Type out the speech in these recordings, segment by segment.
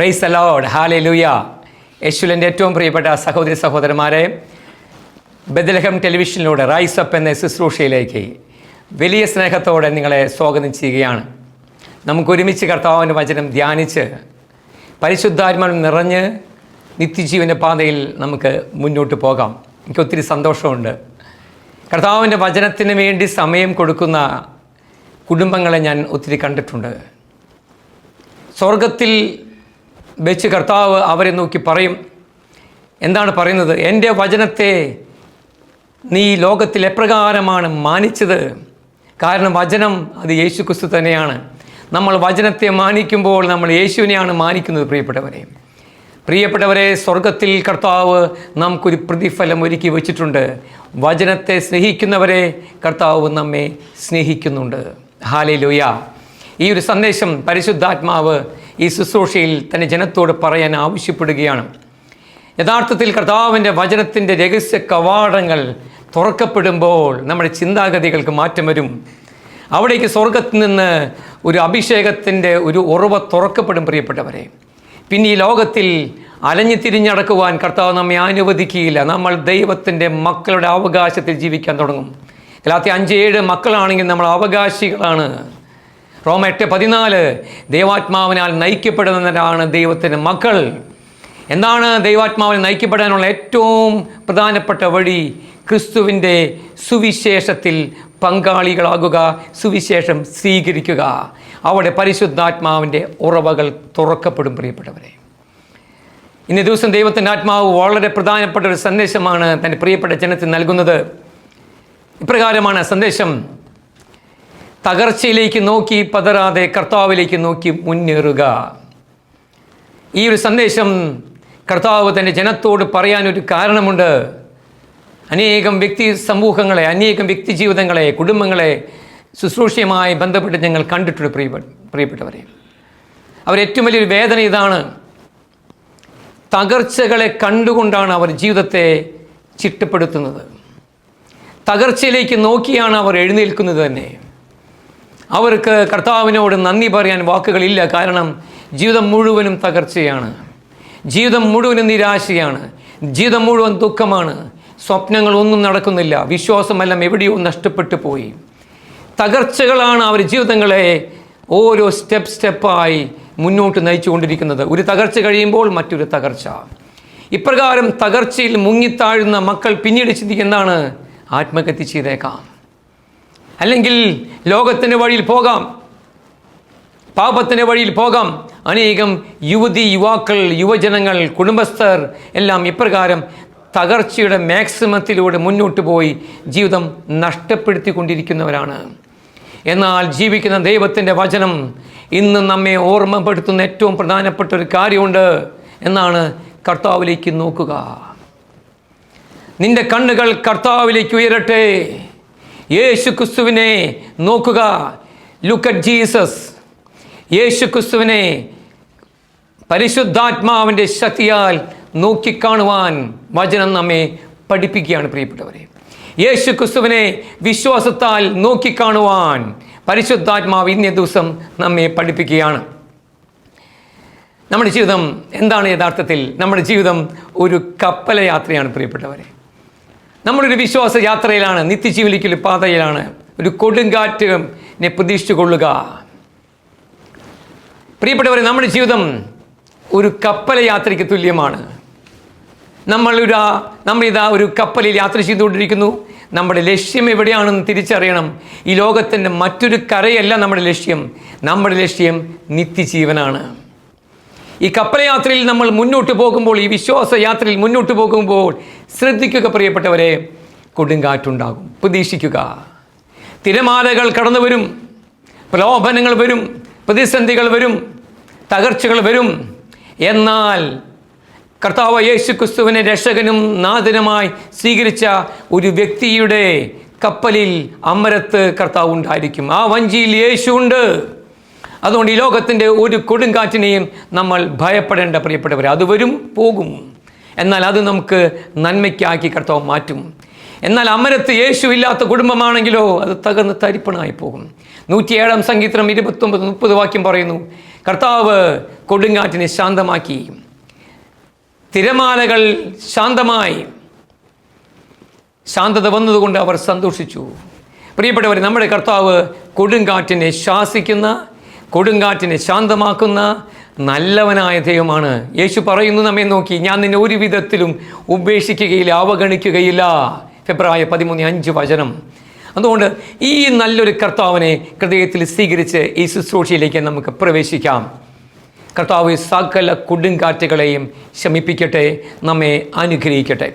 Price allowed Haley ലൂയ യശുലന്റെ ഏറ്റവും പ്രിയപ്പെട്ട സഹോദരി സഹോദരന്മാരെ ബദലഹം ടെലിവിഷനിലൂടെ റൈസ് അപ്പ് എന്ന ശുശ്രൂഷയിലേക്ക് വലിയ സ്നേഹത്തോടെ നിങ്ങളെ സ്വാഗതം ചെയ്യുകയാണ്. നമുക്ക് ഒരുമിച്ച് കർത്താവിന്റെ വചനം ധ്യാനിച്ച് പരിശുദ്ധാത്മാവിൽ നിറഞ്ഞ് നിത്യജീവന്റെ പാതയിൽ നമുക്ക് മുന്നോട്ട് പോകാം. എനിക്ക് ഒത്തിരി സന്തോഷമുണ്ട്. കർത്താവിന്റെ വചനത്തിന് വേണ്ടി സമയം കൊടുക്കുന്ന കുടുംബങ്ങളെ ഞാൻ ഒത്തിരി കണ്ടിട്ടുണ്ട്. സ്വർഗത്തിൽ വെച്ച് കർത്താവ് അവരെ നോക്കി പറയും. എന്താണ് പറയുന്നത്? എന്റെ വചനത്തെ നീ ലോകത്തിൽ എപ്രകാരമാണ് മാനിച്ചത്? കാരണം വചനം അത് യേശു ക്രിസ്തു തന്നെയാണ്. നമ്മൾ വചനത്തെ മാനിക്കുമ്പോൾ നമ്മൾ യേശുവിനെയാണ് മാനിക്കുന്നത് പ്രിയപ്പെട്ടവരെ. പ്രിയപ്പെട്ടവരെ സ്വർഗത്തിൽ കർത്താവ് നമുക്കൊരു പ്രതിഫലം ഒരുക്കി വെച്ചിട്ടുണ്ട്. വചനത്തെ സ്നേഹിക്കുന്നവരെ കർത്താവ് നമ്മെ സ്നേഹിക്കുന്നുണ്ട്. ഹാലേ ഈ ഒരു സന്ദേശം പരിശുദ്ധാത്മാവ് ഈ ശുശ്രൂഷയിൽ തന്റെ ജനത്തോട് പറയാൻ ആവശ്യപ്പെടുകയാണ്. യഥാർത്ഥത്തിൽ കർത്താവിന്റെ വചനത്തിന്റെ രഹസ്യ കവാടങ്ങൾ തുറക്കപ്പെടുമ്പോൾ നമ്മുടെ ചിന്താഗതികൾക്ക് മാറ്റം വരും. അവിടേക്ക് സ്വർഗത്തിൽ നിന്ന് ഒരു അഭിഷേകത്തിന്റെ ഒരു ഉറവ തുറക്കപ്പെടും പ്രിയപ്പെട്ടവരെ. പിന്നെ ഈ ലോകത്തിൽ അലഞ്ഞു തിരിഞ്ഞടക്കുവാൻ കർത്താവ് നമ്മെ അനുവദിക്കുകയില്ല. നമ്മൾ ദൈവത്തിന്റെ മക്കളുടെ അവകാശത്തിൽ ജീവിക്കാൻ തുടങ്ങും. അല്ലാത്ത അഞ്ച് ഏഴ് മക്കളാണെങ്കിൽ നമ്മൾ അവകാശികളാണ്. റോമ എട്ട് പതിനാല് ദൈവാത്മാവിനാൽ നയിക്കപ്പെടുന്നവരാണ് ദൈവത്തിന്റെ മക്കൾ. എന്താണ് ദൈവാത്മാവിൽ നയിക്കപ്പെടാനുള്ള ഏറ്റവും പ്രധാനപ്പെട്ട വഴി? ക്രിസ്തുവിന്റെ സുവിശേഷത്തിൽ പങ്കാളികളാകുക സുവിശേഷം സ്വീകരിക്കുക. അവിടെ പരിശുദ്ധാത്മാവിന്റെ ഉറവകൾ തുറക്കപ്പെടും പ്രിയപ്പെട്ടവരെ. ഇന്നേ ദിവസം ദൈവത്തിന്റെ ആത്മാവ് വളരെ പ്രധാനപ്പെട്ട ഒരു സന്ദേശമാണ് തന്റെ പ്രിയപ്പെട്ട ജനത്തിന് നൽകുന്നത്. ഇപ്രകാരമാണ് സന്ദേശം. തകർച്ചയിലേക്ക് നോക്കി പതരാതെ കർത്താവിലേക്ക് നോക്കി മുന്നേറുക. ഈ ഒരു സന്ദേശം കർത്താവ് തന്റെ ജനത്തോട് പറയാനൊരു കാരണമുണ്ട്. അനേകം വ്യക്തി സമൂഹങ്ങളെ അനേകം വ്യക്തി ജീവിതങ്ങളെ കുടുംബങ്ങളെ ശുശ്രൂഷയുമായി ബന്ധപ്പെട്ട് ഞങ്ങൾ കണ്ടിട്ടുണ്ട് പ്രിയപ്പെട്ട പ്രിയപ്പെട്ടവരെ. അവരേറ്റവും വലിയൊരു വേദന ഇതാണ്. തകർച്ചകളെ കണ്ടുകൊണ്ടാണ് അവർ ജീവിതത്തെ ചിട്ടപ്പെടുത്തുന്നത്. തകർച്ചയിലേക്ക് നോക്കിയാണ് അവർ എഴുന്നേൽക്കുന്നത് തന്നെ. അവർക്ക് കർത്താവിനോട് നന്ദി പറയാൻ വാക്കുകളില്ല. കാരണം ജീവിതം മുഴുവനും തകർച്ചയാണ്. ജീവിതം മുഴുവനും നിരാശയാണ്. ജീവിതം മുഴുവൻ ദുഃഖമാണ്. സ്വപ്നങ്ങളൊന്നും നടക്കുന്നില്ല. വിശ്വാസമെല്ലാം എവിടെയോ നഷ്ടപ്പെട്ടു പോയി. തകർച്ചകളാണ് അവർ ജീവിതങ്ങളെ ഓരോ സ്റ്റെപ്പ് സ്റ്റെപ്പായി മുന്നോട്ട് നയിച്ചുകൊണ്ടിരിക്കുന്നത്. ഒരു തകർച്ച കഴിയുമ്പോൾ മറ്റൊരു തകർച്ച. ഇപ്രകാരം തകർച്ചയിൽ മുങ്ങിത്താഴുന്ന മക്കൾ പിന്നീട് ചിന്തിക്കുന്നതാണ് ആത്മഹത്യ ചെയ്തേക്കാം. അല്ലെങ്കിൽ ലോകത്തിന്റെ വഴിയിൽ പോകാം. പാപത്തിന്റെ വഴിയിൽ പോകാം. അനേകം യുവതി യുവാക്കൾ യുവജനങ്ങൾ കുടുംബസ്ഥർ എല്ലാം ഇപ്രകാരം തകർച്ചയുടെ മാക്സിമത്തിലൂടെ മുന്നോട്ട് പോയി ജീവിതം നഷ്ടപ്പെടുത്തിക്കൊണ്ടിരിക്കുന്നവരാണ്. എന്നാൽ ജീവിക്കുന്ന ദൈവത്തിന്റെ വചനം ഇന്ന് നമ്മെ ഓർമ്മപ്പെടുത്തുന്ന ഏറ്റവും പ്രധാനപ്പെട്ട ഒരു കാര്യമുണ്ട് എന്നാണ് കർത്താവിലേക്ക് നോക്കുക. നിന്റെ കണ്ണുകൾ കർത്താവിലേക്ക് ഉയരട്ടെ. യേശു ക്രിസ്തുവിനെ നോക്കുക. ലുക്ക് അറ്റ് ജീസസ് യേശു ക്രിസ്തുവിനെ പരിശുദ്ധാത്മാവിന്റെ ശക്തിയാൽ നോക്കിക്കാണുവാൻ വചനം നമ്മെ പഠിപ്പിക്കുകയാണ് പ്രിയപ്പെട്ടവരെ. യേശു ക്രിസ്തുവിനെ വിശ്വാസത്താൽ നോക്കിക്കാണുവാൻ പരിശുദ്ധാത്മാവ് ഇന്നേ ദിവസം നമ്മെ പഠിപ്പിക്കുകയാണ്. നമ്മുടെ ജീവിതം എന്താണ് യഥാർത്ഥത്തിൽ? നമ്മുടെ ജീവിതം ഒരു കപ്പല യാത്രയാണ് പ്രിയപ്പെട്ടവരെ. നമ്മളൊരു വിശ്വാസ യാത്രയിലാണ് നിത്യജീവനിലേക്കുള്ള പാതയിലാണ്. ഒരു കൊടുങ്കാറ്റിനെ പ്രതീക്ഷിച്ചു കൊള്ളുക പ്രിയപ്പെട്ടവരെ നമ്മുടെ ജീവിതം ഒരു കപ്പല യാത്രയ്ക്ക് തുല്യമാണ്. നമ്മളൊരു നമ്മളിതാ ഒരു കപ്പലിൽ യാത്ര ചെയ്തുകൊണ്ടിരിക്കുന്നു. നമ്മുടെ ലക്ഷ്യം എവിടെയാണെന്ന് തിരിച്ചറിയണം. ഈ ലോകത്തിന്റെ മറ്റൊരു കരയല്ല നമ്മുടെ ലക്ഷ്യം. നമ്മുടെ ലക്ഷ്യം നിത്യജീവനാണ്. ഈ കപ്പലയാത്രയിൽ നമ്മൾ മുന്നോട്ട് പോകുമ്പോൾ ഈ വിശ്വാസ യാത്രയിൽ മുന്നോട്ട് പോകുമ്പോൾ ശ്രദ്ധിക്കുക പ്രിയപ്പെട്ടവരെ കൊടുങ്കാറ്റുണ്ടാകും. പ്രതീക്ഷിക്കുക. തിരമാലകൾ കടന്നു വരും പ്രലോഭനങ്ങൾ വരും പ്രതിസന്ധികൾ വരും തകർച്ചകൾ വരും. എന്നാൽ കർത്താവ് യേശു ക്രിസ്തുവിനെ രക്ഷകനും നാഥനുമായി സ്വീകരിച്ച ഒരു വ്യക്തിയുടെ കപ്പലിൽ അമരത്ത് കർത്താവ് ഉണ്ടായിരിക്കും. ആ വഞ്ചിയിൽ യേശു ഉണ്ട്. അതുകൊണ്ട് ഈ ലോകത്തിന്റെ ഒരു കൊടുങ്കാറ്റിനെയും നമ്മൾ ഭയപ്പെടേണ്ട പ്രിയപ്പെട്ടവർ അത് വരും പോകും. എന്നാൽ അത് നമുക്ക് നന്മയ്ക്കാക്കി കർത്താവ് മാറ്റും. എന്നാൽ അമരത്ത് യേശു ഇല്ലാത്ത കുടുംബമാണെങ്കിലോ അത് തകർന്ന് തരിപ്പണായി പോകും. നൂറ്റിയേഴാം സംഗീതം ഇരുപത്തൊമ്പത് മുപ്പത് വാക്യം പറയുന്നു കർത്താവ് കൊടുങ്കാറ്റിനെ ശാന്തമാക്കി. തിരമാലകൾ ശാന്തമായി. ശാന്തത വന്നതുകൊണ്ട് അവർ സന്തോഷിച്ചു. പ്രിയപ്പെട്ടവർ നമ്മുടെ കർത്താവ് കൊടുങ്കാറ്റിനെ ശാസിക്കുന്ന കൊടുങ്കാറ്റിനെ ശാന്തമാക്കുന്ന നല്ലവനായ ദൈവമാണ്. യേശു പറയുന്നു നമ്മെ നോക്കി. ഞാൻ നിന്നെ ഒരു വിധത്തിലും ഉപേക്ഷിക്കുകയില്ല അവഗണിക്കുകയില്ല. ഫെബ്രുവരി പതിമൂന്ന് അഞ്ച് വചനം. അതുകൊണ്ട് ഈ നല്ലൊരു കർത്താവിനെ ഹൃദയത്തിൽ സ്വീകരിച്ച് ഈ ശുശ്രൂഷയിലേക്ക് നമുക്ക് പ്രവേശിക്കാം. കർത്താവ് സകല കൊടുങ്കാറ്റുകളെയും ശമിപ്പിക്കട്ടെ നമ്മെ അനുഗ്രഹിക്കട്ടെ.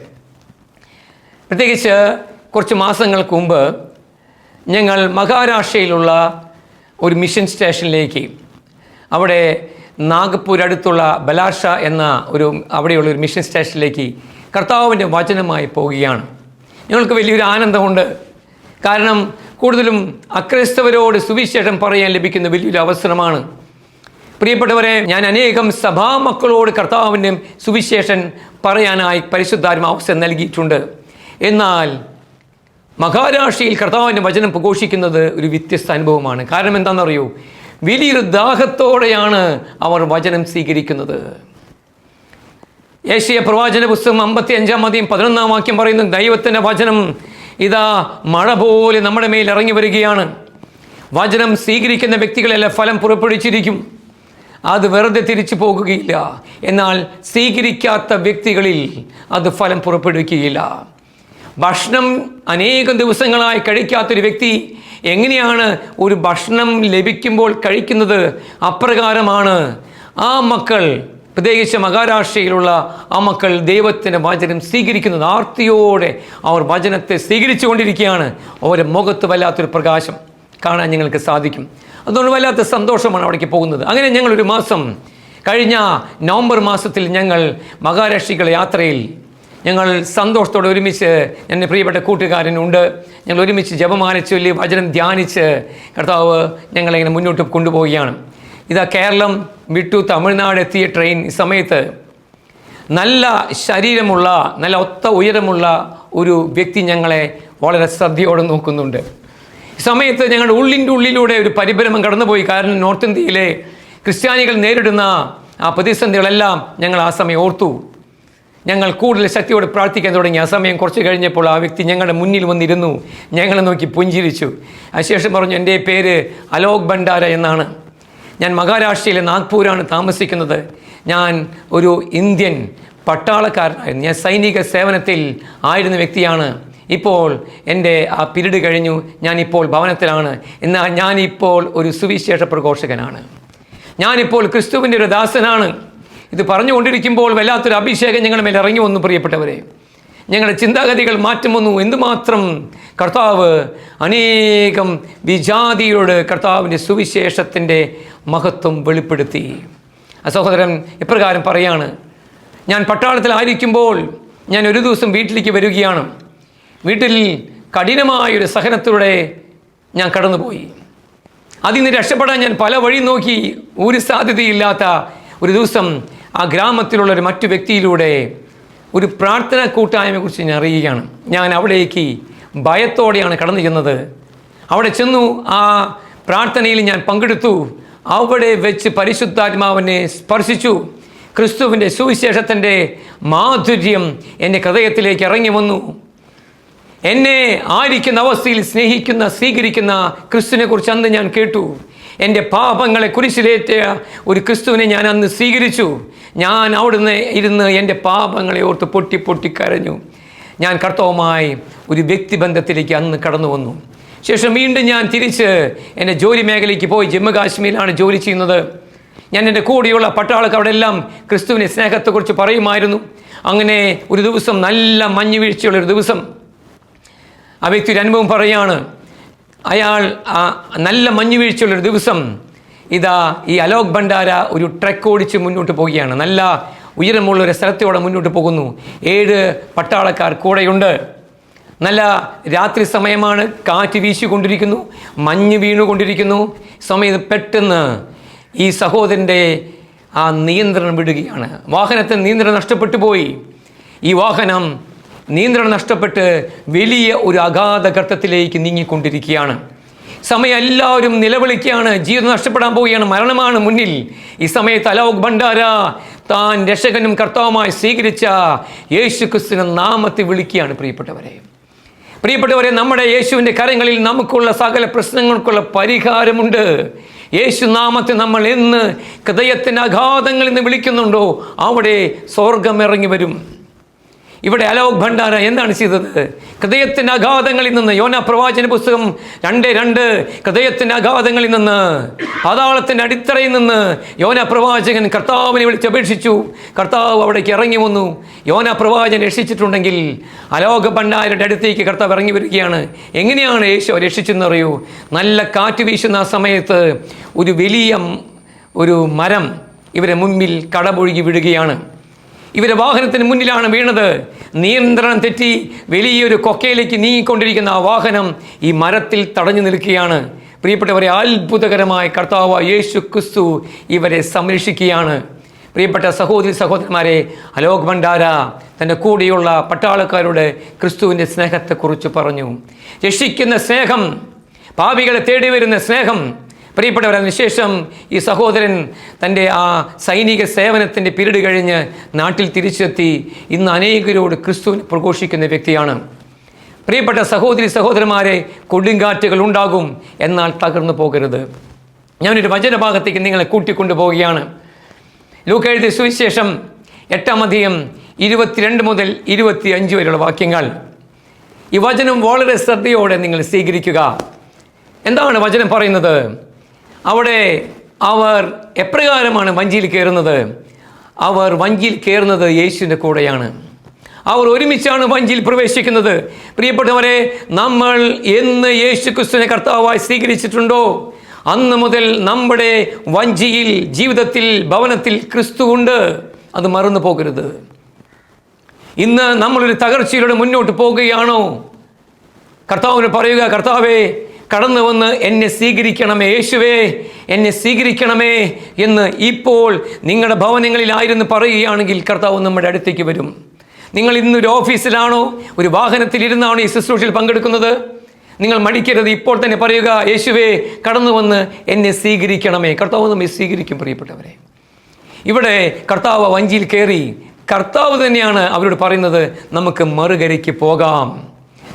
പ്രത്യേകിച്ച് കുറച്ച് മാസങ്ങൾക്ക് മുമ്പ് ഞങ്ങൾ മഹാരാഷ്ട്രയിലുള്ള ഒരു മിഷൻ സ്റ്റേഷനിലേക്ക്. അവിടെ നാഗ്പൂർ അടുത്തുള്ള ബലാഷ എന്ന ഒരു അവിടെയുള്ള ഒരു മിഷൻ സ്റ്റേഷനിലേക്ക് കർത്താവിന്റെ വചനമായി പോവുകയാണ്. ഞങ്ങൾക്ക് വലിയൊരു ആനന്ദമുണ്ട്. കാരണം കൂടുതലും അക്രൈസ്തവരോട് സുവിശേഷം പറയാൻ ലഭിക്കുന്ന വലിയൊരു അവസരമാണ്. പ്രിയപ്പെട്ടവരെ ഞാൻ അനേകം സഭാമക്കളോട് കർത്താവിന്റെ സുവിശേഷൻ പറയാനായി അവസരം നൽകിയിട്ടുണ്ട്. എന്നാൽ മഹാരാഷ്ട്രയിൽ കർത്താവിന്റെ വചനം പ്രഘോഷിക്കുന്നത് ഒരു വ്യത്യസ്ത അനുഭവമാണ്. കാരണം എന്താണെന്നറിയോ? വലിയൊരു ദാഹത്തോടെയാണ് അവർ വചനം സ്വീകരിക്കുന്നത്. ഏഷ്യ പ്രവാചന പുസ്തകം അമ്പത്തി അഞ്ചാം മതിയും പതിനൊന്നാം വാക്യം പറയുന്നു ദൈവത്തിന്റെ വചനം ഇതാ മഴ പോലെ നമ്മുടെ മേൽ ഇറങ്ങി വരികയാണ്. വചനം സ്വീകരിക്കുന്ന വ്യക്തികളെല്ലാം ഫലം പുറപ്പെടുവിച്ചിരിക്കും. അത് വെറുതെ തിരിച്ചു പോകുകയില്ല. എന്നാൽ സ്വീകരിക്കാത്ത വ്യക്തികളിൽ അത് ഫലം പുറപ്പെടുവിക്കുകയില്ല. ഭക്ഷണം അനേകം ദിവസങ്ങളായി കഴിക്കാത്തൊരു വ്യക്തി എങ്ങനെയാണ് ഒരു ഭക്ഷണം ലഭിക്കുമ്പോൾ കഴിക്കുന്നത് അപ്രകാരമാണ്? ആ മക്കൾ പ്രത്യേകിച്ച് മഹാരാഷ്ട്രയിലുള്ള ആ മക്കൾ ദൈവത്തിന്റെ വചനം സ്വീകരിക്കുന്നത് ആർത്തിയോടെ അവർ വചനത്തെ സ്വീകരിച്ചു കൊണ്ടിരിക്കുകയാണ്. അവരുടെ മുഖത്ത് വല്ലാത്തൊരു പ്രകാശം കാണാൻ ഞങ്ങൾക്ക് സാധിക്കും. അതുകൊണ്ട് വല്ലാത്ത സന്തോഷമാണ് അവിടേക്ക് പോകുന്നത്. അങ്ങനെ ഞങ്ങളൊരു മാസം കഴിഞ്ഞ നവംബർ മാസത്തിൽ ഞങ്ങൾ മഹാരാഷ്ട്രികളെ യാത്രയിൽ ഞങ്ങൾ സന്തോഷത്തോടെ ഒരുമിച്ച് എന്റെ പ്രിയപ്പെട്ട കൂട്ടുകാരനുണ്ട്. ഞങ്ങൾ ഒരുമിച്ച് ജപമാല ചൊല്ലി വചനം ധ്യാനിച്ച് കർത്താവ് ഞങ്ങളിങ്ങനെ മുന്നോട്ട് കൊണ്ടുപോവുകയാണ്. ഇതാ കേരളം വിട്ടു തമിഴ്നാട് എത്തിയ ട്രെയിൻ ഈ സമയത്ത് നല്ല ശരീരമുള്ള നല്ല ഒത്ത ഉയരമുള്ള ഒരു വ്യക്തി ഞങ്ങളെ വളരെ ശ്രദ്ധയോടെ നോക്കുന്നുണ്ട്. ഈ സമയത്ത് ഞങ്ങളുടെ ഉള്ളിന്റെ ഉള്ളിലൂടെ ഒരു പരിഭ്രമം കടന്നുപോയി. കാരണം നോർത്ത് ഇന്ത്യയിലെ ക്രിസ്ത്യാനികൾ നേരിടുന്ന ആ പ്രതിസന്ധികളെല്ലാം ഞങ്ങൾ ആ സമയം ഓർത്തു. ഞങ്ങൾ കൂടുതൽ ശക്തിയോട് പ്രാർത്ഥിക്കാൻ തുടങ്ങി. ആ സമയം കുറച്ച് കഴിഞ്ഞപ്പോൾ ആ വ്യക്തി ഞങ്ങളുടെ മുന്നിൽ വന്നിരുന്നു. ഞങ്ങളെ നോക്കി പുഞ്ചിരിച്ചു. അതിനുശേഷം പറഞ്ഞു എന്റെ പേര് അലോക് ഭണ്ഡാര എന്നാണ്. ഞാൻ മഹാരാഷ്ട്രയിലെ നാഗ്പൂരാണ് താമസിക്കുന്നത്. ഞാൻ ഒരു ഇന്ത്യൻ പട്ടാളക്കാരനായിരുന്നു. ഞാൻ സൈനിക സേവനത്തിൽ ആയിരുന്ന വ്യക്തിയാണ്. ഇപ്പോൾ എന്റെ ആ പിരീഡ് കഴിഞ്ഞു. ഞാനിപ്പോൾ ഭവനത്തിലാണ്. എന്നാൽ ഞാനിപ്പോൾ ഒരു സുവിശേഷ പ്രഘോഷകനാണ്. ഞാനിപ്പോൾ ക്രിസ്തുവിന്റെ ഒരു ദാസനാണ്. ഇത് പറഞ്ഞുകൊണ്ടിരിക്കുമ്പോൾ വല്ലാത്തൊരു അഭിഷേകം ഞങ്ങളുടെ മേൽ ഇറങ്ങി വന്നു പ്രിയപ്പെട്ടവരെ. ഞങ്ങളുടെ ചിന്താഗതികൾ മാറ്റം വന്നു. എന്തുമാത്രം കർത്താവ് അനേകം വിജാതിയോട് കർത്താവിന്റെ സുവിശേഷത്തിന്റെ മഹത്വം വെളിപ്പെടുത്തി. ആ സഹോദരൻ ഇപ്രകാരം പറയാണ് ഞാൻ പട്ടാളത്തിലായിരിക്കുമ്പോൾ ഞാൻ ഒരു ദിവസം വീട്ടിലേക്ക് വരികയാണ്. വീട്ടിൽ കഠിനമായൊരു സഹനത്തിലൂടെ ഞാൻ കടന്നുപോയി. അതിൽ നിന്ന് രക്ഷപ്പെടാൻ ഞാൻ പല വഴി നോക്കി. ഒരു സാധ്യതയില്ലാത്ത ഒരു ദിവസം ആ ഗ്രാമത്തിലുള്ള ഒരു മറ്റു വ്യക്തിയിലൂടെ ഒരു പ്രാർത്ഥന കൂട്ടായ്മയെക്കുറിച്ച് ഞാൻ അറിയുകയാണ്. ഞാൻ അവിടേക്ക് ഭയത്തോടെയാണ് കടന്നു ചെന്നത്. അവിടെ ചെന്നു ആ പ്രാർത്ഥനയിൽ ഞാൻ പങ്കെടുത്തു. അവിടെ വെച്ച് പരിശുദ്ധാത്മാവിനെ സ്പർശിച്ചു. ക്രിസ്തുവിന്റെ സുവിശേഷത്തിന്റെ മാധുര്യം എന്റെ ഹൃദയത്തിലേക്ക് ഇറങ്ങി വന്നു. എന്നെ ആയിരിക്കുന്ന അവസ്ഥയിൽ സ്നേഹിക്കുന്ന സ്വീകരിക്കുന്ന ക്രിസ്തുവിനെ കുറിച്ച് അന്ന് ഞാൻ കേട്ടു. എന്റെ പാപങ്ങളെ കുരിശിലേറ്റ ഒരു ക്രിസ്തുവിനെ ഞാൻ അന്ന് സ്വീകരിച്ചു. ഞാൻ അവിടുന്ന് ഇരുന്ന് എന്റെ പാപങ്ങളെ ഓർത്ത് പൊട്ടി പൊട്ടി കരഞ്ഞു. ഞാൻ കർത്തവുമായി ഒരു വ്യക്തിബന്ധത്തിലേക്ക് അന്ന് കടന്നു വന്നു. ശേഷം വീണ്ടും ഞാൻ തിരിച്ച് എന്റെ ജോലി മേഖലയ്ക്ക് പോയി ജമ്മു കാശ്മീരിലാണ് ജോലി ചെയ്യുന്നത്. ഞാൻ എന്റെ കൂടെയുള്ള പട്ടാളക്ക് അവിടെ എല്ലാം ക്രിസ്തുവിനെ സ്നേഹത്തെക്കുറിച്ച് പറയുമായിരുന്നു. അങ്ങനെ ഒരു ദിവസം നല്ല മഞ്ഞ് വീഴ്ചയുള്ള ഒരു ദിവസം ആ വ്യക്തി ഒരു അനുഭവം പറയാണ് അയാൾ ആ നല്ല മഞ്ഞു വീഴ്ചയുള്ളൊരു ദിവസം ഇതാ ഈ അലോക് ഭണ്ഡാര ഒരു ട്രക്ക് ഓടിച്ച് മുന്നോട്ട് പോവുകയാണ്. നല്ല ഉയരമുള്ള ഒരു സ്ഥലത്തോടെ മുന്നോട്ട് പോകുന്നു. ഏഴ് പട്ടാളക്കാർ കൂടെയുണ്ട്. നല്ല രാത്രി സമയമാണ്. കാറ്റ് വീശിക്കൊണ്ടിരിക്കുന്നു. മഞ്ഞ് വീണുകൊണ്ടിരിക്കുന്നു. സമയത്ത് പെട്ടെന്ന് ഈ സഹോദരന്റെ ആ നിയന്ത്രണം വിടുകയാണ്. വാഹനത്തിന് നിയന്ത്രണം നഷ്ടപ്പെട്ടു പോയി. ഈ വാഹനം നിയന്ത്രണം നഷ്ടപ്പെട്ട് വലിയ ഒരു അഗാധ ഘട്ടത്തിലേക്ക് നീങ്ങിക്കൊണ്ടിരിക്കുകയാണ്. സമയം എല്ലാവരും നിലവിളിക്കുകയാണ്. ജീവിതം നഷ്ടപ്പെടാൻ പോവുകയാണ്. മരണമാണ് മുന്നിൽ. ഈ സമയത്ത് അലോക് ഭണ്ഡാര താൻ രക്ഷകനും കർത്താവുമായി സ്വീകരിച്ച യേശു ക്രിസ്തുവിനെ നാമത്തിൽ വിളിക്കുകയാണ്. പ്രിയപ്പെട്ടവരെ പ്രിയപ്പെട്ടവരെ നമ്മുടെ യേശുവിന്റെ കരങ്ങളിൽ നമുക്കുള്ള സകല പ്രശ്നങ്ങൾക്കുള്ള പരിഹാരമുണ്ട്. യേശു നാമത്തെ നമ്മൾ എന്ന് ഹൃദയത്തിന്റെ അഗാധങ്ങളിൽ നിന്ന് വിളിക്കുന്നുണ്ടോ അവിടെ സ്വർഗം ഇറങ്ങി വരും. ഇവിടെ അലോക് ഭണ്ഡാര എന്താണ് ചെയ്തത്? ഹൃദയത്തിന്റെ അഗാധങ്ങളിൽ നിന്ന് യോന പ്രവാചന പുസ്തകം രണ്ട് രണ്ട് ഹൃദയത്തിന്റെ അഗാധങ്ങളിൽ നിന്ന് പാതാളത്തിന്റെ അടിത്തറയിൽ നിന്ന് യോന പ്രവാചകൻ കർത്താവിനെ വിളിച്ചപേക്ഷിച്ചു കർത്താവ് അവിടേക്ക് ഇറങ്ങി വന്നു. യോന പ്രവാചകൻ രക്ഷിച്ചിട്ടുണ്ടെങ്കിൽ അലോക ഭണ്ഡാരയുടെ അടുത്തേക്ക് കർത്താവ് ഇറങ്ങി വരികയാണ്. എങ്ങനെയാണ് യേശു രക്ഷിച്ചെന്നറിയൂ നല്ല കാറ്റ് വീശുന്ന ആ സമയത്ത് ഒരു വലിയ ഒരു മരം ഇവരെ മുമ്പിൽ കടപൊഴുകി വിടുകയാണ്. ഇവരെ വാഹനത്തിന് മുന്നിലാണ് വീണത്. നിയന്ത്രണം തെറ്റി വലിയൊരു കൊക്കയിലേക്ക് നീങ്ങിക്കൊണ്ടിരിക്കുന്ന ആ വാഹനം ഈ മരത്തിൽ തടഞ്ഞു നിൽക്കുകയാണ്. പ്രിയപ്പെട്ടവരെ അത്ഭുതകരമായ കർത്താവ് യേശു ക്രിസ്തു ഇവരെ സംരക്ഷിക്കുകയാണ്. പ്രിയപ്പെട്ട സഹോദരി സഹോദരന്മാരെ അലോക് ഭണ്ഡാര തന്റെ കൂടെയുള്ള പട്ടാളക്കാരുടെ ക്രിസ്തുവിന്റെ സ്നേഹത്തെക്കുറിച്ച് പറഞ്ഞു. രക്ഷിക്കുന്ന സ്നേഹം പാപികളെ തേടി വരുന്ന സ്നേഹം പ്രിയപ്പെട്ടവർ അതിനുശേഷം ഈ സഹോദരൻ തന്റെ ആ സൈനിക സേവനത്തിന്റെ പിരീഡ് കഴിഞ്ഞ് നാട്ടിൽ തിരിച്ചെത്തി ഇന്ന് അനേകരോട് ക്രിസ്തുവിനെ പ്രഘോഷിക്കുന്ന വ്യക്തിയാണ്. പ്രിയപ്പെട്ട സഹോദരി സഹോദരന്മാരെ കൊടുങ്കാറ്റുകൾ ഉണ്ടാകും എന്നാൽ തകർന്നു പോകരുത്. ഞാനൊരു വചനഭാഗത്തേക്ക് നിങ്ങളെ കൂട്ടിക്കൊണ്ടുപോവുകയാണ്. ലൂക്ക് എഴുതിയ സുവിശേഷം എട്ടാം അധികം ഇരുപത്തിരണ്ട് മുതൽ ഇരുപത്തി അഞ്ച് വരെയുള്ള വാക്യങ്ങൾ. ഈ വചനം വളരെ ശ്രദ്ധയോടെ നിങ്ങൾ സ്വീകരിക്കുക. എന്താണ് വചനം പറയുന്നത്? അവിടെ അവർ എപ്രകാരമാണ് വഞ്ചിയിൽ കയറുന്നത്? അവർ വഞ്ചിയിൽ കയറുന്നത് യേശുവിന്റെ കൂടെയാണ്. അവർ ഒരുമിച്ചാണ് വഞ്ചിയിൽ പ്രവേശിക്കുന്നത്. പ്രിയപ്പെട്ടവരെ നമ്മൾ എന്ന് യേശു ക്രിസ്തുവിനെ കർത്താവായി സ്വീകരിച്ചിട്ടുണ്ടോ? അന്ന് മുതൽ നമ്മുടെ വഞ്ചിയിൽ ജീവിതത്തിൽ ഭവനത്തിൽ ക്രിസ്തു ഉണ്ട്. അത് മറന്നു പോകരുത്. ഇന്ന് നമ്മളൊരു തകർച്ചയിലൂടെ മുന്നോട്ട് പോകുകയാണോ? കർത്താവിന് പറയുക കർത്താവേ കടന്നു വന്ന് എന്നെ സ്വീകരിക്കണമേ യേശുവേ എന്നെ സ്വീകരിക്കണമേ എന്ന് ഇപ്പോൾ നിങ്ങളുടെ ഭവനങ്ങളിലായിരുന്നു പറയുകയാണെങ്കിൽ കർത്താവ് നമ്മുടെ അടുത്തേക്ക് വരും. നിങ്ങൾ ഇന്നൊരു ഓഫീസിലാണോ? ഒരു വാഹനത്തിലിരുന്നാണോ ഈ ശുശ്രൂഷയിൽ പങ്കെടുക്കുന്നത്? നിങ്ങൾ മടിക്കരുത് ഇപ്പോൾ തന്നെ പറയുക യേശുവേ കടന്നു വന്ന് എന്നെ സ്വീകരിക്കണമേ. കർത്താവ് നമ്മെ സ്വീകരിക്കും പ്രിയപ്പെട്ടവരെ. ഇവിടെ കർത്താവ് വഞ്ചിയിൽ കയറി. കർത്താവ് തന്നെയാണ് അവരോട് പറയുന്നത് നമുക്ക് മറുകരയ്ക്ക് പോകാം.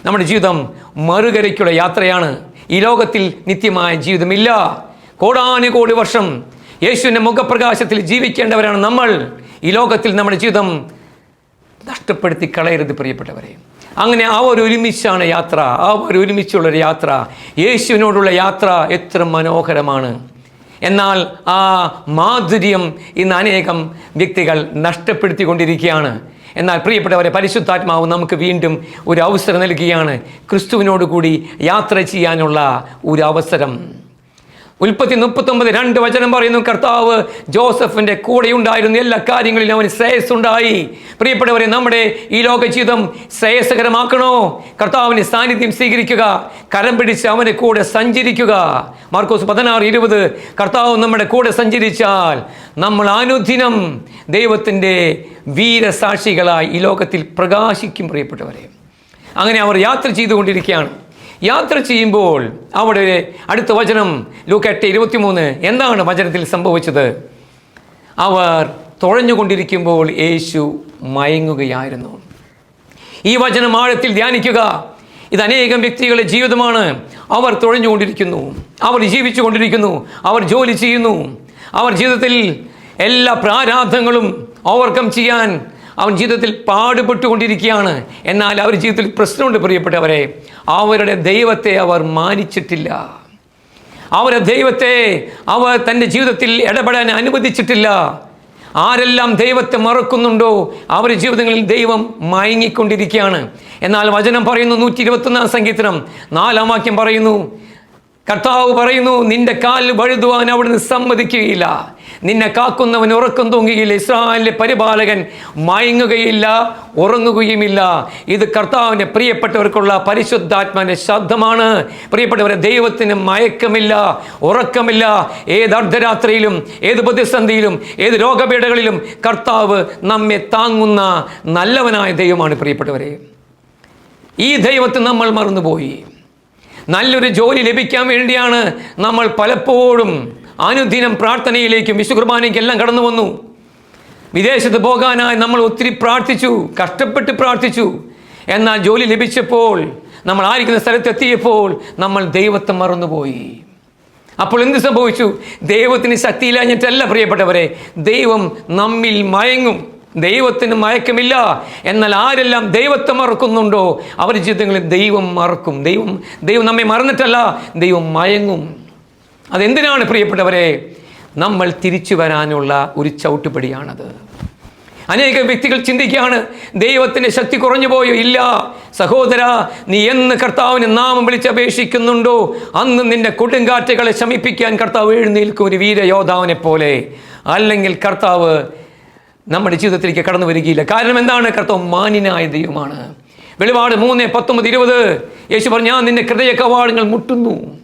നമ്മുടെ ജീവിതം മറുകരയ്ക്കുള്ള യാത്രയാണ്. ഈ ലോകത്തിൽ നിത്യമായ ജീവിതമില്ല. കോടാനുകോടി വർഷം യേശുവിന്റെ മുഖപ്രകാശത്തിൽ ജീവിക്കേണ്ടവരാണ് നമ്മൾ. ഈ ലോകത്തിൽ നമ്മുടെ ജീവിതം നഷ്ടപ്പെടുത്തി കളയരുത് പ്രിയപ്പെട്ടവരെ. അങ്ങനെ ആ ഒരു ഒരുമിച്ചാണ് യാത്ര. ആ ഒരു ഒരുമിച്ചുള്ളൊരു യാത്ര. യേശുവിനോടുള്ള യാത്ര എത്ര മനോഹരമാണ്. എന്നാൽ ആ മാധുര്യം ഇന്ന് അനേകം വ്യക്തികൾ നഷ്ടപ്പെടുത്തിക്കൊണ്ടിരിക്കുകയാണ്. എന്നാൽ പ്രിയപ്പെട്ടവരെ പരിശുദ്ധാത്മാവ് നമുക്ക് വീണ്ടും ഒരു അവസരം നൽകുകയാണ്. ക്രിസ്തുവിനോടുകൂടി യാത്ര ചെയ്യാനുള്ള ഒരു അവസരം. ഉൽപ്പത്തി മുപ്പത്തൊമ്പത് രണ്ട് വചനം പറയുന്നു കർത്താവ് ജോസഫിന്റെ കൂടെ ഉണ്ടായിരുന്ന എല്ലാ കാര്യങ്ങളിലും അവന് ശ്രേയസ് ഉണ്ടായി പ്രിയപ്പെട്ടവരെ നമ്മുടെ ഈ ലോക ജീവിതം ശ്രേയസ്കരമാക്കണോ കർത്താവിന്റെ സാന്നിധ്യം സ്വീകരിക്കുക കരം പിടിച്ച് അവന്റെ കൂടെ സഞ്ചരിക്കുക. മാർക്കോസ് പതിനാറ് ഇരുപത് കർത്താവ് നമ്മുടെ കൂടെ സഞ്ചരിച്ചാൽ നമ്മൾ അനുദിനം ദൈവത്തിന്റെ വീരസാക്ഷികളായി ഈ ലോകത്തിൽ പ്രകാശിക്കും. പ്രിയപ്പെട്ടവരെ അങ്ങനെ അവർ യാത്ര ചെയ്തുകൊണ്ടിരിക്കുകയാണ്. യാത്ര ചെയ്യുമ്പോൾ അവിടെ അടുത്ത വചനം ലൂക്കെട്ട് ഇരുപത്തിമൂന്ന് എന്താണ് വചനത്തിൽ സംഭവിച്ചത്? അവർ തുഴഞ്ഞുകൊണ്ടിരിക്കുമ്പോൾ യേശു മയങ്ങുകയായിരുന്നു. ഈ വചനം ആഴത്തിൽ ധ്യാനിക്കുക. ഇത് അനേകം വ്യക്തികളുടെ ജീവിതമാണ്. അവർ തുഴഞ്ഞുകൊണ്ടിരിക്കുന്നു. അവർ ജീവിച്ചു കൊണ്ടിരിക്കുന്നു അവർ ജോലി ചെയ്യുന്നു. അവർ ജീവിതത്തിൽ എല്ലാ പ്രാരാധങ്ങളും ഓവർകം ചെയ്യാൻ അവൻ ജീവിതത്തിൽ പാടുപെട്ടുകൊണ്ടിരിക്കുകയാണ്. എന്നാൽ അവർ ജീവിതത്തിൽ പ്രശ്നമുണ്ട് പ്രിയപ്പെട്ടവരെ. അവരുടെ ദൈവത്തെ അവർ മാനിച്ചിട്ടില്ല. അവരുടെ ദൈവത്തെ അവർ തന്റെ ജീവിതത്തിൽ ഇടപെടാൻ അനുവദിച്ചിട്ടില്ല. ആരെല്ലാം ദൈവത്തെ മറക്കുന്നുണ്ടോ അവരുടെ ജീവിതങ്ങളിൽ ദൈവം മയങ്ങിക്കൊണ്ടിരിക്കുകയാണ്. എന്നാൽ വചനം പറയുന്നു നൂറ്റി ഇരുപത്തൊന്നാം സങ്കീർത്തനം. നാലാം വാക്യം പറയുന്നു കർത്താവ് പറയുന്നു നിന്റെ കാൽ വഴുതുവാൻ അവിടുന്ന് സമ്മതിക്കുകയില്ല. നിന്നെ കാക്കുന്നവൻ ഉറക്കം തൂങ്ങുകയില്ല. ഇസ്രായേലിലെ പരിപാലകൻ മയങ്ങുകയില്ല ഉറങ്ങുകയുമില്ല. ഇത് കർത്താവിന്റെ പ്രിയപ്പെട്ടവർക്കുള്ള പരിശുദ്ധാത്മാവിന്റെ ശബ്ദമാണ്. പ്രിയപ്പെട്ടവരെ ദൈവത്തിന് മയക്കമില്ല ഉറക്കമില്ല. ഏത് അർദ്ധരാത്രിയിലും ഏത് പ്രതിസന്ധിയിലും ഏത് രോഗപീഠകളിലും കർത്താവ് നമ്മെ താങ്ങുന്ന നല്ലവനായ ദൈവമാണ് പ്രിയപ്പെട്ടവരെ. ഈ ദൈവത്തെ നമ്മൾ മറന്നുപോയി. നല്ലൊരു ജോലി ലഭിക്കാൻ വേണ്ടിയാണ് നമ്മൾ പലപ്പോഴും അനുദിനം പ്രാർത്ഥനയിലേക്കും വിശുകുർബാനയ്ക്കെല്ലാം കടന്നു വന്നു. വിദേശത്ത് പോകാനായി നമ്മൾ ഒത്തിരി പ്രാർത്ഥിച്ചു കഷ്ടപ്പെട്ട് പ്രാർത്ഥിച്ചു. എന്നാൽ ജോലി ലഭിച്ചപ്പോൾ നമ്മൾ ആയിരിക്കുന്ന സ്ഥലത്തെത്തിയപ്പോൾ നമ്മൾ ദൈവത്തെ മറന്നുപോയി. അപ്പോൾ എന്ത് സംഭവിച്ചു? ദൈവത്തിന് ശക്തിയില്ലാഞ്ഞിട്ടല്ല പ്രിയപ്പെട്ടവരെ ദൈവം നമ്മിൽ മയങ്ങും. ദൈവത്തിന് മയക്കമില്ല. എന്നാൽ ആരെല്ലാം ദൈവത്തെ മറക്കുന്നുണ്ടോ? അവരുടെ ജീവിതങ്ങളിൽ ദൈവം മറക്കും. ദൈവം ദൈവം നമ്മെ മറന്നിട്ടല്ല ദൈവം മയങ്ങും. അതെന്തിനാണ് പ്രിയപ്പെട്ടവരെ? നമ്മൾ തിരിച്ചു വരാനുള്ള ഒരു ചവിട്ടുപടിയാണത്. അനേക വ്യക്തികൾ ചിന്തിക്കുകയാണ് ദൈവത്തിന്റെ ശക്തി കുറഞ്ഞു പോയോ? ഇല്ല. സഹോദര നീ എന്ന് കർത്താവിന് നാമം വിളിച്ചപേക്ഷിക്കുന്നുണ്ടോ അന്ന് നിന്റെ കൊടുങ്കാറ്റുകളെ ശമിപ്പിക്കാൻ കർത്താവ് എഴുന്നേൽക്കും ഒരു വീരയോദ്ധാവിനെ പോലെ. അല്ലെങ്കിൽ കർത്താവ് നമ്മുടെ ജീവിതത്തിലേക്ക് കടന്നു വരികയില്ല. കാരണം എന്താണ്? കർത്താവ് മാനിനായ ദൈവമാണ്. വെളിപാട് മൂന്ന് പത്തൊമ്പത് ഇരുപത്. യേശു പറഞ്ഞു ഞാൻ നിന്റെ ഹൃദയ കവാടങ്ങൾ മുട്ടുന്നു.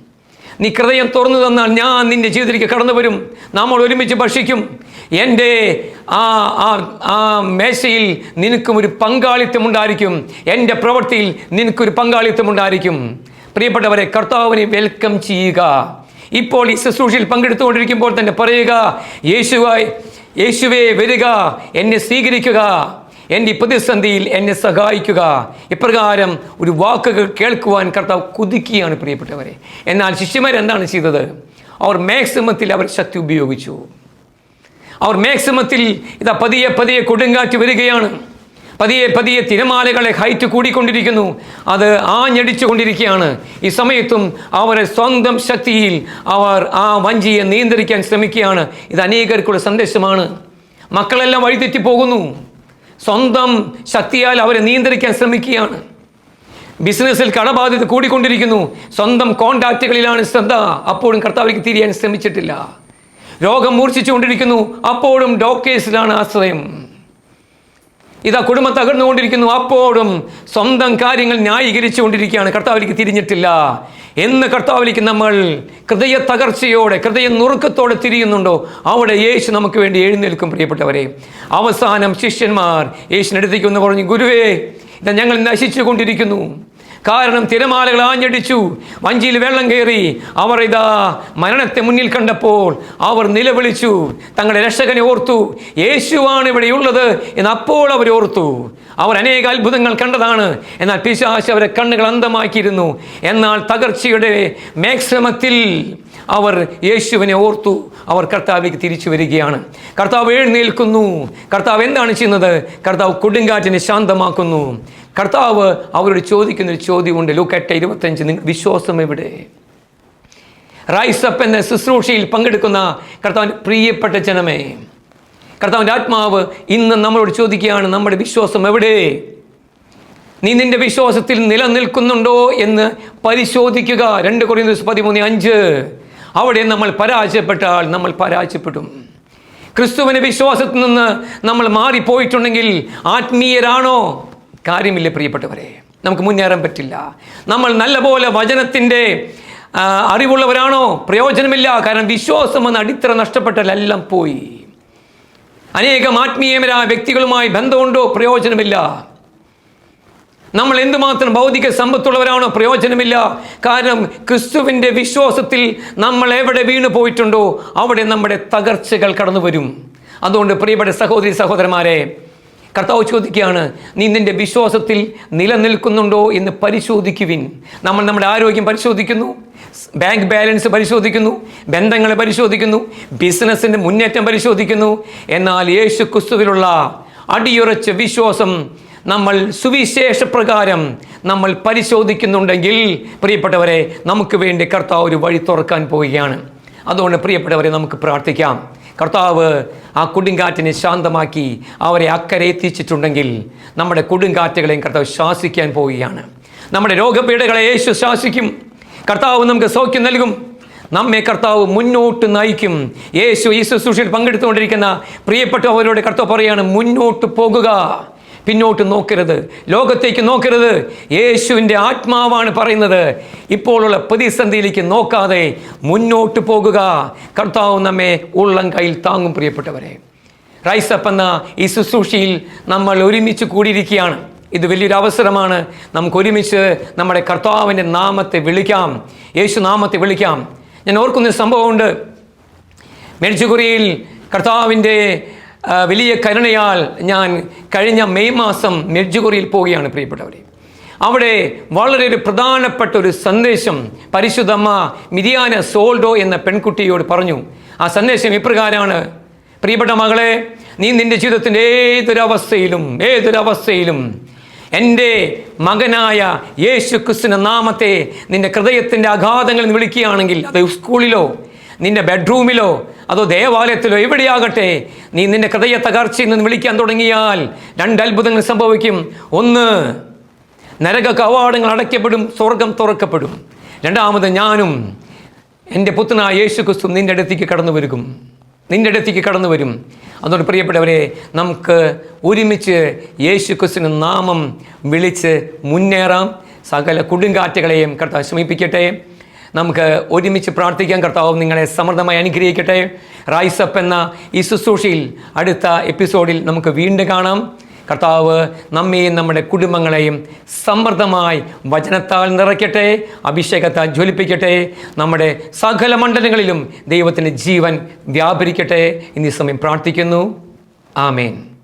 നീ ഹൃദയം തുറന്നു തന്നാൽ ഞാൻ നിന്റെ ജീവിതത്തിലേക്ക് കടന്നു വരും. നമ്മൾ ഒരുമിച്ച് ഭക്ഷിക്കും. എന്റെ ആ ആ ആ മേശയിൽ നിനക്കും ഒരു പങ്കാളിത്തം ഉണ്ടായിരിക്കും. എന്റെ പ്രവൃത്തിയിൽ നിനക്കൊരു പങ്കാളിത്തം ഉണ്ടായിരിക്കും. പ്രിയപ്പെട്ടവരെ കർത്താവിനെ വെൽക്കം ചെയ്യുക. ഇപ്പോൾ ഈ ശുശ്രൂഷയിൽ പങ്കെടുത്തുകൊണ്ടിരിക്കുമ്പോൾ തന്നെ പറയുക യേശുവായി യേശുവേ വരിക എന്നെ സ്വീകരിക്കുക എന്റെ പ്രതിസന്ധിയിൽ എന്നെ സഹായിക്കുക. ഇപ്രകാരം ഒരു വാക്കുകൾ കേൾക്കുവാൻ കർത്താവ് കുതിക്കുകയാണ് പ്രിയപ്പെട്ടവരെ. എന്നാൽ ശിഷ്യന്മാരെന്താണ് ചെയ്തത്? അവർ മാക്സിമത്തിൽ അവർ ശക്തി ഉപയോഗിച്ചു. അവർ മാക്സിമത്തിൽ ഇതാ പതിയെ പതിയെ കൊടുങ്കാറ്റ് വരികയാണ്. പതിയെ പതിയെ തിരമാലകളെ ഹൈറ്റ് കൂടിക്കൊണ്ടിരിക്കുന്നു. അത് ആഞ്ഞടിച്ചു കൊണ്ടിരിക്കുകയാണ് ഈ സമയത്തും അവരെ സ്വന്തം ശക്തിയിൽ അവർ ആ വഞ്ചിയെ നിയന്ത്രിക്കാൻ ശ്രമിക്കുകയാണ്. ഇത് അനേകർക്കുള്ള സന്ദേശമാണ്. മക്കളെല്ലാം വഴിതെറ്റി പോകുന്നു സ്വന്തം ശക്തിയാൽ അവരെ നിയന്ത്രിക്കാൻ ശ്രമിക്കുകയാണ്. ബിസിനസ്സിൽ കടബാധ്യത കൂടിക്കൊണ്ടിരിക്കുന്നു. സ്വന്തം കോണ്ടാക്റ്റുകളിലാണ് ശ്രദ്ധ അപ്പോഴും കർത്താവിലേക്ക് തിരിയാൻ ശ്രമിച്ചിട്ടില്ല. രോഗം മൂർച്ഛിച്ചുകൊണ്ടിരിക്കുന്നു. അപ്പോഴും ഡോക്ടേഴ്സിലാണ് ആശ്രയം. ഇതാ കുടുംബം തകർന്നുകൊണ്ടിരിക്കുന്നു. അപ്പോഴും സ്വന്തം കാര്യങ്ങൾ ന്യായീകരിച്ചു കൊണ്ടിരിക്കുകയാണ് കർത്താവിലേക്ക് തിരിഞ്ഞിട്ടില്ല. എന്ന് കർത്താവിലേക്ക് നമ്മൾ ഹൃദയ തകർച്ചയോടെ ഹൃദയ നുറുക്കത്തോടെ തിരിയുന്നുണ്ടോ? അവിടെ യേശു നമുക്ക് വേണ്ടി എഴുന്നേൽക്കും പ്രിയപ്പെട്ടവരെ. അവസാനം ശിഷ്യന്മാർ യേശുവിനടുത്തേക്ക് ഒന്ന് പറഞ്ഞു ഗുരുവേ ഇതാ ഞങ്ങൾ നശിച്ചു കൊണ്ടിരിക്കുന്നു കാരണം തിരമാലകൾ ആഞ്ഞടിച്ചു. വഞ്ചിയിൽ വെള്ളം കയറി. അവർ ഇതാ മരണത്തെ മുന്നിൽ കണ്ടപ്പോൾ അവർ നിലവിളിച്ചു. തങ്ങളുടെ രക്ഷകനെ ഓർത്തു. യേശുവാണ് ഇവിടെയുള്ളത് എന്ന് അപ്പോൾ അവർ ഓർത്തു. അവർ അനേക അത്ഭുതങ്ങൾ കണ്ടതാണ്. എന്നാൽ പിശാശ് അവരെ കണ്ണുകൾ അന്തമാക്കിയിരുന്നു എന്നാൽ തകർച്ചയുടെ മേക്ശ്രമത്തിൽ അവർ യേശുവിനെ ഓർത്തു. അവർ കർത്താവിലേക്ക് തിരിച്ചു വരികയാണ്. കർത്താവ് എഴുന്നേൽക്കുന്നു. കർത്താവ് എന്താണ് ചെയ്യുന്നത്? കർത്താവ് കൊടുങ്കാറ്റിനെ ശാന്തമാക്കുന്നു. കർത്താവ് അവരോട് ചോദിക്കുന്ന ഒരു ചോദ്യമുണ്ട് ലൂക്കെട്ട് ഇരുപത്തഞ്ച് നിങ്ങൾ വിശ്വാസം എവിടെ? റൈസപ്പ് എന്ന ശുശ്രൂഷയിൽ പങ്കെടുക്കുന്ന കർത്താവിന്റെ പ്രിയപ്പെട്ട ജനമേ. കർത്താവിന്റെ ആത്മാവ് ഇന്ന് നമ്മളോട് ചോദിക്കുകയാണ് നമ്മുടെ വിശ്വാസം എവിടെ? നീ നിന്റെ വിശ്വാസത്തിൽ നിലനിൽക്കുന്നുണ്ടോ എന്ന് പരിശോധിക്കുക. രണ്ട് കുറയുന്ന പതിമൂന്ന് അഞ്ച്. അവിടെ നമ്മൾ പരാജയപ്പെട്ടാൽ നമ്മൾ പരാജയപ്പെടും. ക്രിസ്തുവിന്റെ വിശ്വാസത്തിൽ നിന്ന് നമ്മൾ മാറിപ്പോയിട്ടുണ്ടെങ്കിൽ ആത്മീയരാണോ? കാര്യമില്ല പ്രിയപ്പെട്ടവരെ? നമുക്ക് മുന്നേറാൻ പറ്റില്ല. നമ്മൾ നല്ലപോലെ വചനത്തിന്റെ അറിവുള്ളവരാണോ? പ്രയോജനമില്ല. കാരണം വിശ്വാസം എന്ന അടിത്തറ നഷ്ടപ്പെട്ടാൽ എല്ലാം പോയി. അനേകം ആത്മീയമരായ വ്യക്തികളുമായി ബന്ധമുണ്ടോ? പ്രയോജനമില്ല. നമ്മൾ എന്തുമാത്രം ഭൗതിക സമ്പത്തുള്ളവരാണോ? പ്രയോജനമില്ല. കാരണം ക്രിസ്തുവിന്റെ വിശ്വാസത്തിൽ നമ്മൾ എവിടെ വീണു പോയിട്ടുണ്ടോ? അവിടെ നമ്മുടെ തകർച്ചകൾ കടന്നു വരും അതുകൊണ്ട് പ്രിയപ്പെട്ട സഹോദരി സഹോദരന്മാരെ കർത്താവ് ചോദിക്കുകയാണ് നീ നിന്റെ വിശ്വാസത്തിൽ നിലനിൽക്കുന്നുണ്ടോ എന്ന് പരിശോധിക്കുവിൻ. നമ്മൾ നമ്മുടെ ആരോഗ്യം പരിശോധിക്കുന്നു ബാങ്ക് ബാലൻസ് പരിശോധിക്കുന്നു ബന്ധങ്ങളെ പരിശോധിക്കുന്നു ബിസിനസ്സിന്റെ മുന്നേറ്റം പരിശോധിക്കുന്നു. എന്നാൽ യേശു ക്രിസ്തുവിലുള്ള അടിയുറച്ച വിശ്വാസം നമ്മൾ സുവിശേഷ പ്രകാരം നമ്മൾ പരിശോധിക്കുന്നുണ്ടെങ്കിൽ പ്രിയപ്പെട്ടവരെ നമുക്ക് വേണ്ടി കർത്താവ് ഒരു വഴി തുറക്കാൻ പോവുകയാണ്. അതുകൊണ്ട് പ്രിയപ്പെട്ടവരെ നമുക്ക് പ്രാർത്ഥിക്കാം. കർത്താവ് ആ കൊടുങ്കാറ്റിനെ ശാന്തമാക്കി അവരെ അക്കരെ എത്തിച്ചിട്ടുണ്ടെങ്കിൽ നമ്മുടെ കൊടുങ്കാറ്റുകളെയും കർത്താവ് ശ്വാസിക്കാൻ പോവുകയാണ്. നമ്മുടെ രോഗപീഠകളെ യേശു ശ്വാസിക്കും. കർത്താവ് നമുക്ക് സൗഖ്യം നൽകും. നമ്മെ കർത്താവ് മുന്നോട്ട് നയിക്കും. യേശു ഈ ശുശ്രൂഷയിൽ പങ്കെടുത്തുകൊണ്ടിരിക്കുന്ന പ്രിയപ്പെട്ടവരോട് കർത്താവ് പറയുകയാണ് മുന്നോട്ട് പോകുക. പിന്നോട്ട് നോക്കരുത്. ലോകത്തേക്ക് നോക്കരുത്. യേശുവിന്റെ ആത്മാവാണ് പറയുന്നത്. ഇപ്പോഴുള്ള പ്രതിസന്ധിയിലേക്ക് നോക്കാതെ മുന്നോട്ട് പോകുക. കർത്താവ് നമ്മെ ഉള്ളം കയ്യിൽ താങ്ങും പ്രിയപ്പെട്ടവരെ. റൈസപ്പ് എന്ന ഈ ശുശ്രൂഷയിൽ നമ്മൾ ഒരുമിച്ച് കൂടിയിരിക്കുകയാണ്. ഇത് വലിയൊരു അവസരമാണ്. നമുക്ക് ഒരുമിച്ച് നമ്മുടെ കർത്താവിന്റെ നാമത്തെ വിളിക്കാം. യേശു നാമത്തെ വിളിക്കാം. ഞാൻ ഓർക്കുന്ന സംഭവമുണ്ട്. മെഡിച്ചുകുറിയിൽ കർത്താവിന്റെ വലിയ കരുണയാൽ ഞാൻ കഴിഞ്ഞ മെയ് മാസം മെഡ്ജുകുറിയിൽ പോവുകയാണ് പ്രിയപ്പെട്ടവരെ. അവിടെ വളരെ ഒരു പ്രധാനപ്പെട്ട ഒരു സന്ദേശം പരിശുദ്ധമ്മ മിരിയാന സോൾഡോ എന്ന പെൺകുട്ടിയോട് പറഞ്ഞു. ആ സന്ദേശം ഇപ്രകാരമാണ്. പ്രിയപ്പെട്ട മകളെ നീ നിന്റെ ജീവിതത്തിന്റെ ഏതൊരവസ്ഥയിലും ഏതൊരവസ്ഥയിലും എന്റെ മകനായ യേശു ക്രിസ്തുവിന്റെ നാമത്തെ നിന്റെ ഹൃദയത്തിന്റെ നിന്ന് വിളിക്കുകയാണെങ്കിൽ അത് സ്കൂളിലോ നിന്റെ ബെഡ്റൂമിലോ അതോ ദേവാലയത്തിലോ എവിടെയാകട്ടെ? നീ നിന്റെ ഹൃദയ തകർച്ചയിൽ നിന്ന് വിളിക്കാൻ തുടങ്ങിയാൽ രണ്ട് അത്ഭുതങ്ങൾ സംഭവിക്കും. ഒന്ന് നരക കവാടങ്ങൾ അടയ്ക്കപ്പെടും സ്വർഗം തുറക്കപ്പെടും. രണ്ടാമത് ഞാനും എന്റെ പുത്രനായ യേശു ക്രിസ്തു നിന്റെ അടുത്തേക്ക് കടന്നു വരും. നിന്റെ അടുത്തേക്ക് കടന്നു വരും. അതുകൊണ്ട് പ്രിയപ്പെട്ടവരെ നമുക്ക് ഒരുമിച്ച് യേശു ക്രിസ്തുവിന് നാമം വിളിച്ച് മുന്നേറാം. സകല കൊടുങ്കാറ്റുകളെയും കർത്താവ് ശമിപ്പിക്കട്ടെ. നമുക്ക് ഒരുമിച്ച് പ്രാർത്ഥിക്കാൻ കർത്താവ് നിങ്ങളെ സമൃദ്ധമായി അനുഗ്രഹിക്കട്ടെ. റൈസപ്പ് എന്ന ഈ ശുശ്രൂഷയിൽ അടുത്ത എപ്പിസോഡിൽ നമുക്ക് വീണ്ടും കാണാം. കർത്താവ് നമ്മെയും നമ്മുടെ കുടുംബങ്ങളെയും സമൃദ്ധമായി വചനത്താൽ നിറയ്ക്കട്ടെ അഭിഷേകത്താൽ ജ്വലിപ്പിക്കട്ടെ. നമ്മുടെ സകല മണ്ഡലങ്ങളിലും ദൈവത്തിന്റെ ജീവൻ വ്യാപരിക്കട്ടെ. എന്നീ സമയം പ്രാർത്ഥിക്കുന്നു. ആമേൻ.